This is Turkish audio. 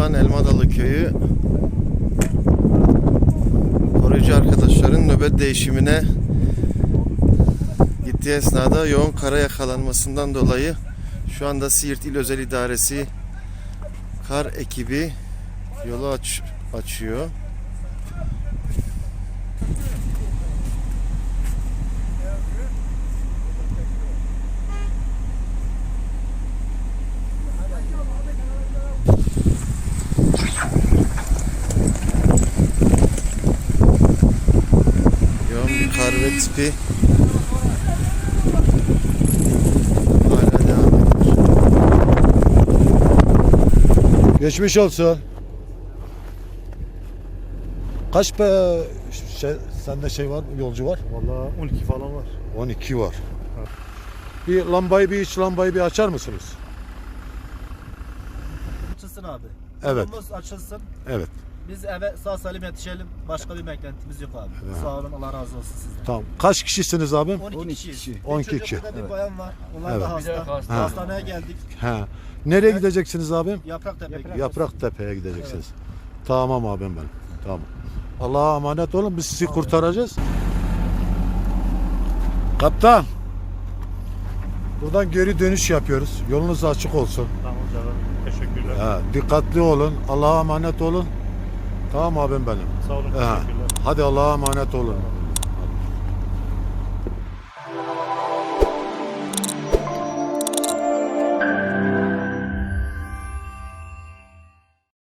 Şu an Elmadalı köyü koruyucu arkadaşların nöbet değişimine gittiği esnada yoğun kara yakalanmasından dolayı şu anda Siirt İl Özel İdaresi kar ekibi yolu aç, açıyor. Yoğun bir kar ve tipi hala devam ediyor. Geçmiş olsun. Kaç be şey, sende şey var, yolcu var? Valla 12 falan var. 12 var. Bir lambayı bir iç lambayı bir açar mısınız? Açılsın abi. Evet. Yolumuz açılsın. Evet. Biz eve sağ salim yetişelim. Başka bir beklentimiz yok abi. Evet. Sağ olun Allah razı olsun sizden. Tamam. Kaç kişisiniz abim? 12, 12 kişi. kişi. Bir 12 çocuk, kişi. Bir Evet. bayan var. Onlar Evet. da hasta. Ha. Hastaneye geldik. He. Nereye gideceksiniz abim? Yaprak tepe. Yaprak Tepe'ye gideceksiniz. Tamam abim benim. Tamam. Allah'a emanet olun. Biz sizi kurtaracağız. Kaptan. Buradan geri dönüş yapıyoruz. Yolunuz açık olsun. Tamam canım. Teşekkürler. Ha, dikkatli olun. Allah'a emanet olun. Tamam abim benim. Sağ olun. Teşekkürler. Hadi Allah'a emanet olun.